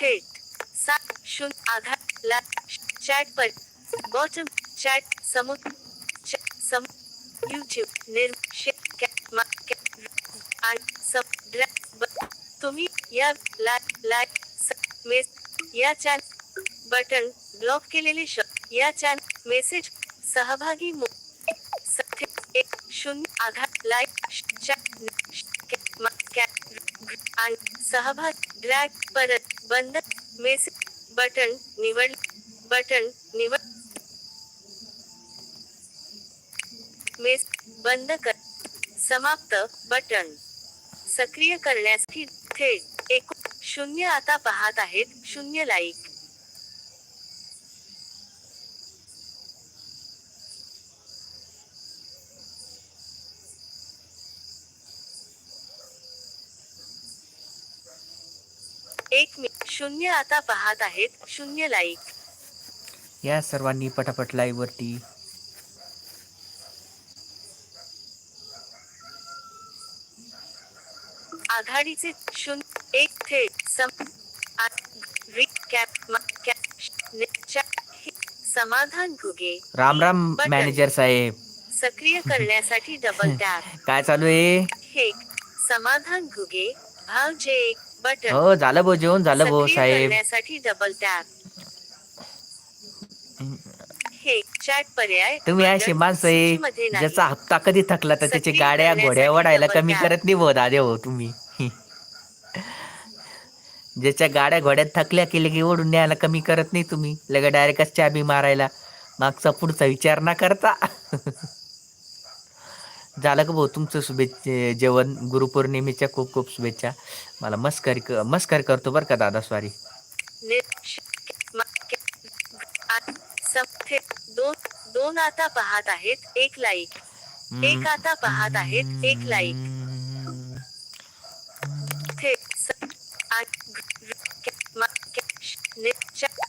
थेट सात शून्य आधार ला चॅट पर बॉटम चॅट समुद च- सम यूट्यूब निर्म शे कॅ- मा- कॅ- आणि सम ड्रा ब- तुम्ही या ला लाईक स- मेस या चॅन बटन ब्लॉक केलेले शब्द या चॅन मेसेज सहभागी मो स- थे- एक शून्य आधार लाईक श- चॅट श- कॅ- मा- कॅ- आणि सहभाग ड्रॅग परत बंद मिस बटन निवड बटन निवड मेस बंद कर, समाप्त बटन। सक्रिय करण्यासाठी थेट एक शून्य आता पाहत आहेत, शून्य लाईक एक मी शून्य आता पाहत आहेत शून्य लाईक या सर्वांनी पटापट लाईव्ह वरती. आघाडीचे शून्य एक थेट सम समाधान घुगे राम राम बटन. मॅनेजर साहेब. सक्रिय करण्यासाठी डबल टॅप काय चालू आहे? हे समाधान घुगे भाव जे एक. बटन. हो झालं भाऊ जेवण झालं भाऊ साहेब. डबल टॅप हे चॅट पर्याय तुम्ही अशी माणसं आहे. ज्याचा हप्ता कधी थकला तर त्याची गाड्या घोड्या वडायला कमी. करत नाही भाऊ दादे हो तुम्ही. ज्याच्या गाड्या घोड्यात थकल्या की की ओढून न्यायला कमी करत नाही तुम्ही. लगे डायरेक्ट चाबी मारायला. मागचा पुढचा विचार ना करता. झालं का भाऊ तुमचं शुभेच्छा जेवण गुरुपौर्णिमेच्या खूप खूप शुभेच्छा मला मस्करी मस्कर मस्करी करतो बरं का दादा स्वारी दोन दोन आता पाहत आहेत एक लाईक एक आता पाहत आहेत एक लाईक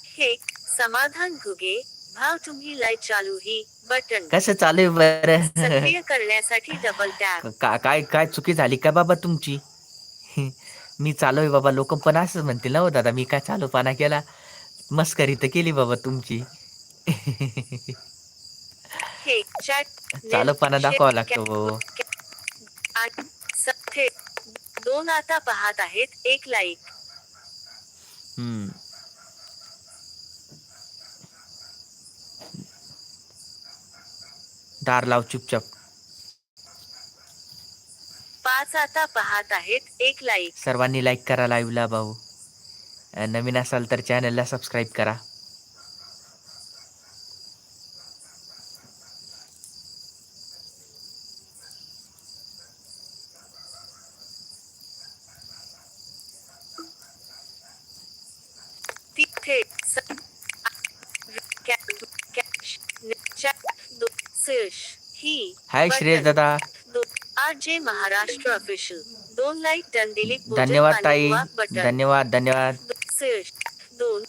हे समाधान घुगे भाव तुम्ही लाइट चालू ही बटन. कसं चालू आहे बरं? सक्रिय करण्यासाठी डबल टॅप का काय काय चुकी झाली का बाबा तुमची? मी चालू आहे बाबा लोक पण असंच म्हणतील ना हो दादा मी काय चालूपणा केला? मस्करी तर केली बाबा तुमची. हे चॅट चालूपणा दाखवावा लागतो. भाऊ. स- दोन आता पाहत आहेत एक लाईक हम्म. दार लाव चुपचाप. पाच आता पाहत आहेत एक लाईक सर्वांनी लाईक करा लाईव्हला भाऊ. नवीन असाल तर चॅनलला सबस्क्राईब करा. दो- ही हाय. श्रेयस दादा। दो। आर जे महाराष्ट्र ऑफिशियल दोन लाईक दिलीप भोजन धन्यवाद ताई। धन्यवाद धन्यवाद। दो- दोन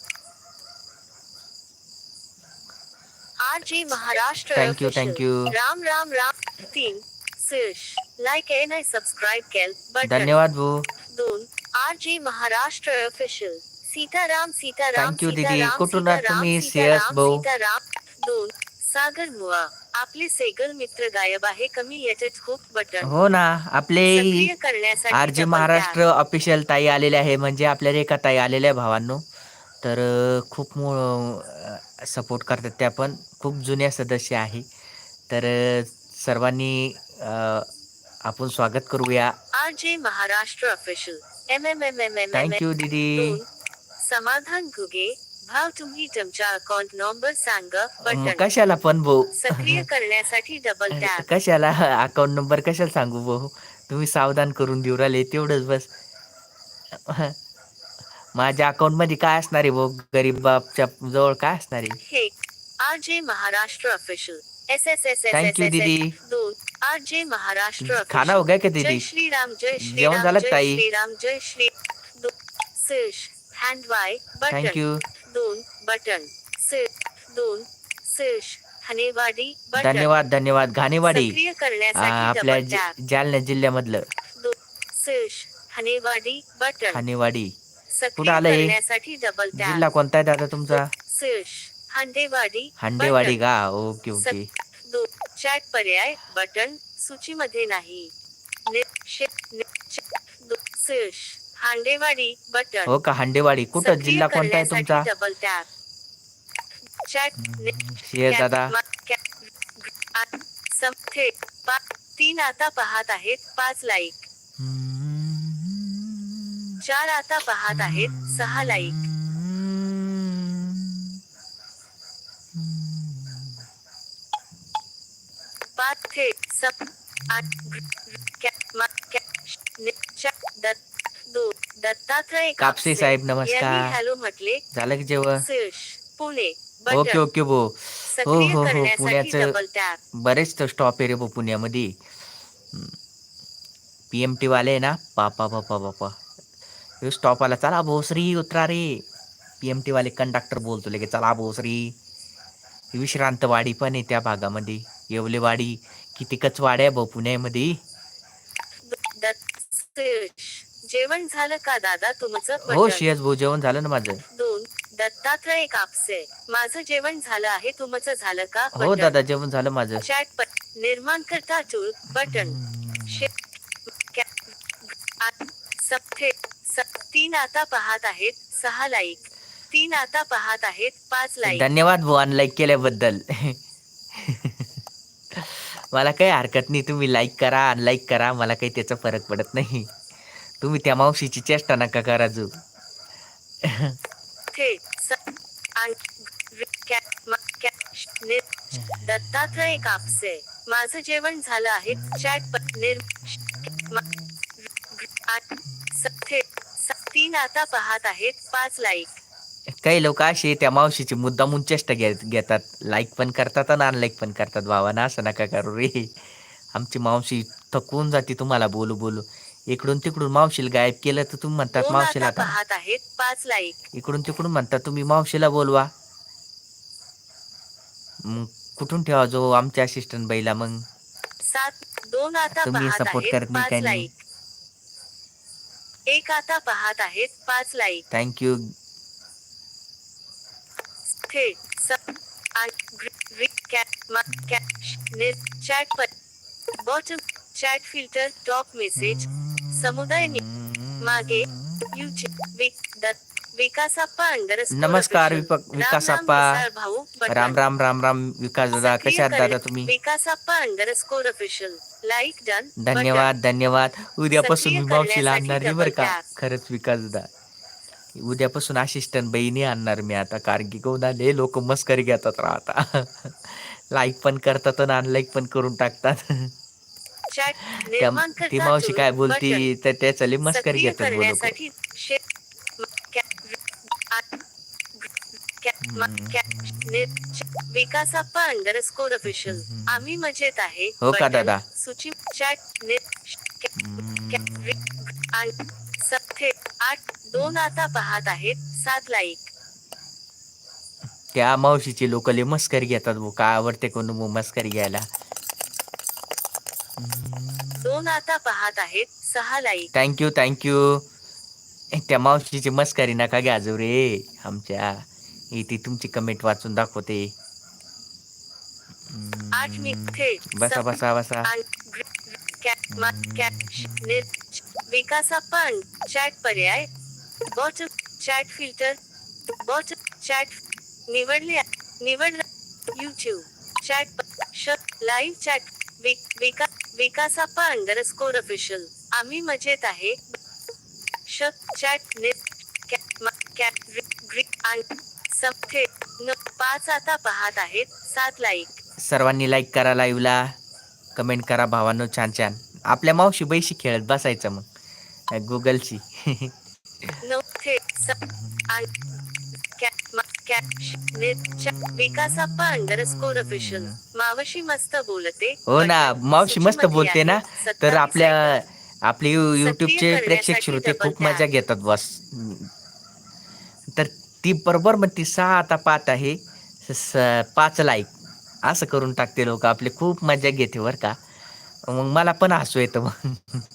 R J Maharashtra you, official. thank you. Ram Ram Ram. तीन सेश लाईक एन आय सबस्क्राईब केल बटन। धन्यवाद भाऊ दोन R J Maharashtra official Sitaram Sitaram you, दीदी. कुठून तुम्ही? सीताराम, भाऊ. सीताराम दोन सागर मुआ। आपले सेगल मित्र गायब आहे कमी येतात खूप बटन हो ना आपले सक्रिय करण्यासाठी आर जे महाराष्ट्र ऑफिशियल ताई आलेले आहे म्हणजे आपल्या रेखा ताई आलेल्या आहे भावांनो तर अ, खूप सपोर्ट करतात त्या पण खूप जुन्या सदस्य आहे तर अ, सर्वांनी अ, आपण स्वागत करूया tap. R J Maharashtra official M M M M M thank you दीदी दोन समाधान घुगे भाव तुम्ही तुमचा अकाउंट नंबर सांगा बटन कशाला पण भाऊ? सक्रिय करण्यासाठी डबल टॅप कशाला? अकाउंट नंबर कशाला सांगू भाऊ? तुम्ही सावधान करून देऊ राहिले तेवढंच बस. माझ्या अकाउंटमध्ये काय असणार आहे भाऊ? गरीब बापच्या जवळ काय असणार आहे? हे R J Maharashtra official S S S एस you, दीदी. दोन आर जे महाराष्ट्र खाना हो गया जय दीदी? श्रीराम जय जेवण श्रीराम झालं जय ताई? श्रीराम जय श्री हँड वाय थँक्यू दोन बटन. से दोन. सेश. हनेवाडी धन्यवाद धन्यवाद. घाणेवाडी. आपल्या जालना जिल्ह्यामधलं. सेश. हनेवाडी बटन. खानेवाडी कुठं आलं हे? करण्यासाठी डबल जिल्हा कोणता आहे दादा तुमचा? सर्च हांडेवाडी हांडेवाडी. का? Okay okay. चॅट पर्याय. बटन सूचीमध्ये नाही. हांडेवाडी बटन हो का हांडेवाडी कुठं जिल्हा कोणता आहे तुमचा डबल टॅप दादा तीन आता पाहत आहेत पाच लाईक चार आता पाहत आहेत सहा लाईक पाच थेट सप आठ दत्तात्रय कापसे साहेब, नमस्कार. हॅलो म्हटले. झालं की जेवण? पुणे ओके ओके भो सक्रिय हो, हो, करण्यासाठी पुण्याचं- बरेच तर स्टॉप आहे रे भाऊ पुण्यामध्ये. पी एम टी वाले ना? पापा बापा बापा हे स्टॉप आला. चला भोसरी उतरा रे. पी एम टी वाले कंडक्टर बोलतो लगे. चला भोसरी विश्रांतवाडी पण आहे त्या भागामध्ये. येवलेवाडी कितीकच वाड्या आहे भाऊ पुण्यामध्ये. जेवण झालं का दादा? तुमचं हो बटन. शेस भाऊ जेवण झालं ना माझं. दोन दत्तात्रय कापसे माझं जेवण झालं आहे तुमचं झालं का? हो बटन. दादा जेवण झालं माझं. चॅट प- निर्माण करता टूल बटन. शे- कॅ- आ- सप्ते स- तीन आता पाहत आहेत सहा लाईक तीन आता पाहत आहेत पाच लाईक धन्यवाद भाऊ अनलाईक केल्याबद्दल. मला काही हरकत नाही तुम्ही लाईक करा अनलाईक करा मला काही त्याचा फरक पडत नाही. तुम्ही त्या मावशीची चेष्टा नका करा जो. दत्तात्रय कापसे माझं जेवण झालं आहे. चॅट तीन आता पाहत आहेत. पाच लाईक काही लोक असे त्या मावशीची मुद्दामून चेष्टा घेत घेतात. लाईक पण करतात आणि अनलाईक पण करतात. भावाना असं नका करू रे. आमची मावशी थकून जाते तुम्हाला बोलू बोलू. इकडून तिकडून मावशीला गायब केलं तर तुम्ही म्हणतात दोन मावशीला आता आता पाहत आहेत पाच लाईक. इकडून तिकडून म्हणतात तुम्ही मावशीला बोलवा. मग कुठून ठेवा जो आमच्या असिस्टंट बाईला मग? सात दोन आता तुम्ही पाहत support आहेत करत नाही पाच काय नाही. लाईक. एक आता पाहत आहेत पाच लाईक. थँक्यू थेट स- आण- ग्रि- रि- कॅ- मा- कॅ- श- निर- चॅट प- bottom chat filter top message समुदाय मागे नमस्कार विकासाप्पा. राम. राम राम राम विकास दादा कशा दादा तुम्ही? Vikasappa underscore official like done धन्यवाद धन्यवाद. उद्यापासून मी मावशीला आणणार नाही बरं का. खरंच विकास दादा उद्यापासून असिस्टंट बहिणी आणणार मी आता. कारण की कोणाले लोक मस्करी घेतात राहता लाईक पण करतात आणि अनलाईक पण करून टाकतात. त्या ती मावशी काय. बोलती तर त्याचा लई मस्करी घेतात विकासाप्पा अंडरस्कोर ऑफिशियल आम्ही मजेत आहे हो का. दादा? सूची चॅट थेट आठ दोन आता पाहत आहेत सात लाईक त्या मावशीचे लोक मस्करी घेतात काय आवडते कोण मस्करी घ्यायला दोन आता पाहत आहेत सहा लाईक. थँक्यू थँक्यू त्या मावशीची मस्करी नका घ्या जो रे. आमच्या इथे तुमची कमेंट वाचून दाखवते. आठ मी थेट बसा बसा बसा. अं- चॅट पर्याय. Bot chat filter. Bot chat निवडले निवड युट्यूब चॅट प- श लाईव्ह चॅट. विक- विका विकासाप्पा अंडरस्कोर ऑफिशियल आम्ही मजेत आहे. श चॅट न पाच आता पाहत आहेत. सात लाईक सर्वांनी लाईक करा लाईव्हला कमेंट करा भावांनो छान छान. आपल्या मावशी बैशी खेळत बसायचं मग. गुगलची No थेट स- आण- कॅ- मा- कॅ- श- निर- च- विकासाप्पा अंडरस्कोर ऑफिशियल मावशी मस्त बोलते हो ना मावशी मस्त बोलते ना. तर आपल्या. आपले युट्यूबचे प्रेक्षक श्रोते खूप. मजा घेतात बस तर ती बरोबर मग ती सहा आता पाच आहे पाच लाईक असं करून टाकते लोक आपले खूप मजा घेते बरं का मग मला पण हसू येतं मग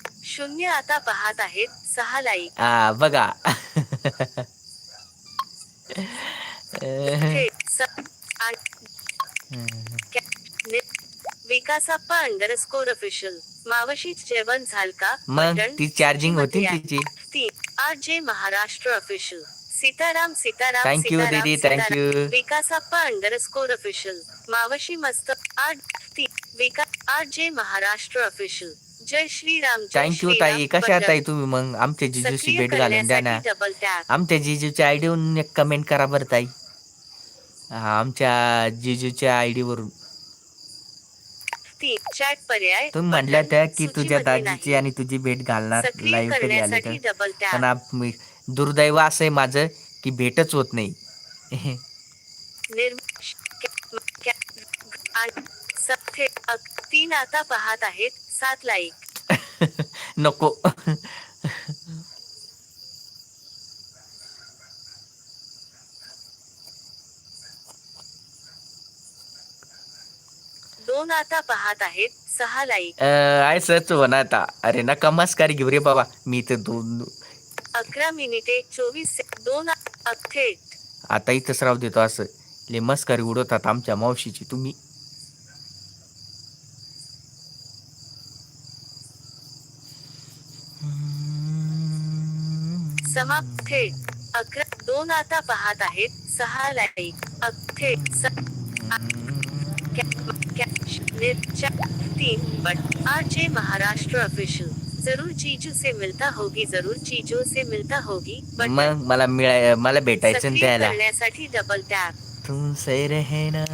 शून्य आता पाहत आहेत सहा लाईक. आ बघा विकासाप्पा अंडरस्कोर ऑफिशियल मावशीच जेवण झाल का? मग ती चार्जिंग होती ना तिची? तीन R J Maharashtra official Sitaram Sitaram Thank you, Sitaram, दीदी, thank Sitaram. you. Vikasappa underscore official मावशी मस्त आठ तीन विका आर जे महाराष्ट्र ऑफिशियल जय श्रीराम थँक्यू ताई कशा. ताई तुम्ही मग आमच्या जिजूशी सक्रिय भेट घालून द्या ना आमच्या जिजूच्या आयडी वरून एक कमेंट करा बरं ताई हा आमच्या जिजूच्या आयडी वरून तीन चॅट पर्याय तुम्ही म्हणल्या त्या की तुझ्या नाही. आणि तुझी भेट घालणार लाईव्ह कधी आले तर पण दुर्दैव असं आहे माझं की भेटच होत नाही तीन आता पाहत आहेत सात लाईक नको. दोन आता पाहत आहेत सहा लाईक आय सच ना आता. अरे नका मस्कारी घेऊ रे बाबा. मी तर दोन अकरा मिनिटे चोवीस से- दोन आ- थेट आता इथंच राहू देतो असं. ले मस्कारी उडवतात आमच्या मावशीची तुम्ही. समाप्त. थेट अकरा दोन आता पाहत आहेत. सहा लाईक थेट तीन but R J Maharashtra official जरूर चीजू से मिलता होगी जरूर चीजो से मिलता होगी बट मग मला मिळाय मला भेटायचं सक्रिय त्याला. करण्यासाठी डबल टॅप तुम से रहना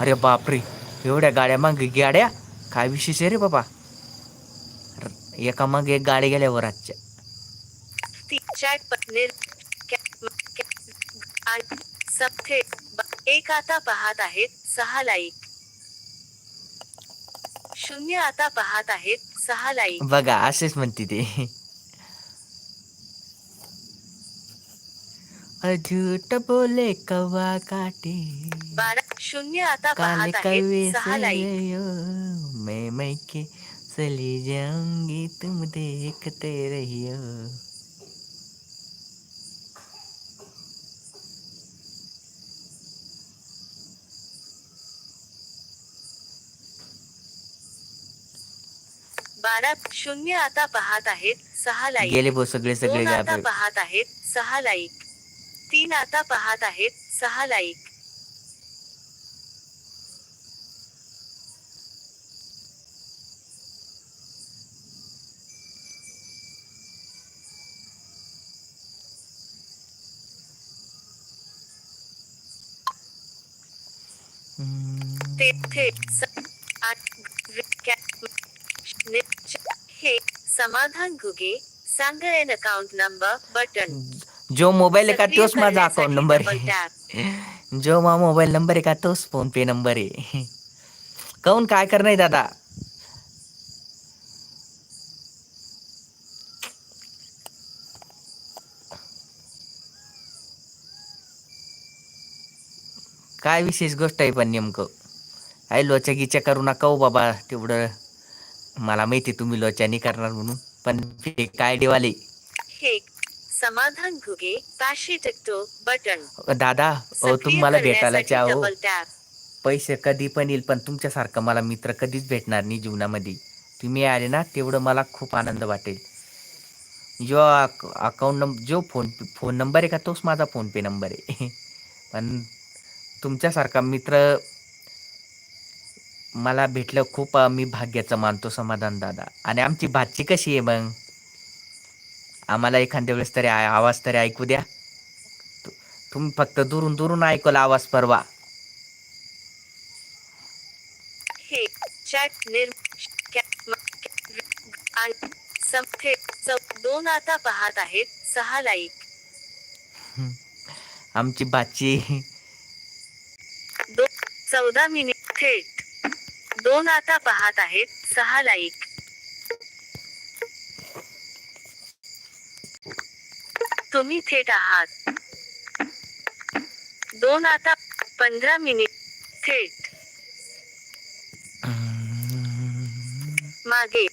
अरे बापरे एवढ्या गाड्या मग गाड्या काय विशेष आहे रे बाबा? र- एका मग एक गाडी गेल्यावर आजच्या. चॅट कॅ- कॅ- सब ब- एक आता पाहत आहेत सहा लाईक. शून्य आता पाहत आहेत सहा लाईक. बघा असेच म्हणते ते. झूठ बोले कवा काटे. बारा शून्य आता काले पाहत कवे आहेत सहा लाईक. से मैं मैके चली जाऊँगी तुम देखते रहियो. बारा शून्य आता पाहत आहेत सहा लाईक गेले बो सगळे सगळे दोन आता. पाहत आहेत सहा लाईक तीन आता पाहत आहेत सहा लाईक हम्म. ते थेट स- आठ व- कॅ- समाधान घुगे सांग एन अकाउंट नंबर बटन जो मोबाईल आहे का सक्रिय तोच माझा अकाउंट नंबर आहे. जो मा मोबाईल नंबर आहे का तोच फोन पे नंबर आहे. काऊन काय करणार दादा काय विशेष गोष्ट आहे पण नेमकं? काय लोचा गिच्या करू नका हो बाबा तेवढं. मला माहिती आहे तुम्ही लोचानी करणार म्हणून पण काय देवाले समाधान घुगे पाचशे टक्तो बटन. दादा तुम्हाला भेटायला चाहो. पैसे कधी पण येईल पण तुमच्यासारखा मला मित्र कधीच भेटणार नाही जीवनामध्ये. तुम्ही आले ना तेवढं मला खूप आनंद वाटेल. जो अकाउंट नंबर जो फोन फोन नंबर आहे का तोच माझा फोनपे नंबर आहे. पण तुमच्यासारखा मित्र मला भेटलं खूप मी भाग्याचं मानतो समाधान दादा. आणि आमची भाची कशी आहे मग? आम्हाला एखाद्या वेळेस तरी आवाज तरी ऐकू द्या. तुम्ही फक्त दुरून दुरून ऐकला आवाज परवा. दोन आता पाहत आहेत सहा लाईक. आमची बाची चौदा मिनिट थेट. दोन आता पाहत आहेत. सहा लाईक. तुम्ही थेट आहात. दोन आता पंधरा मिनिट थेट. मागे.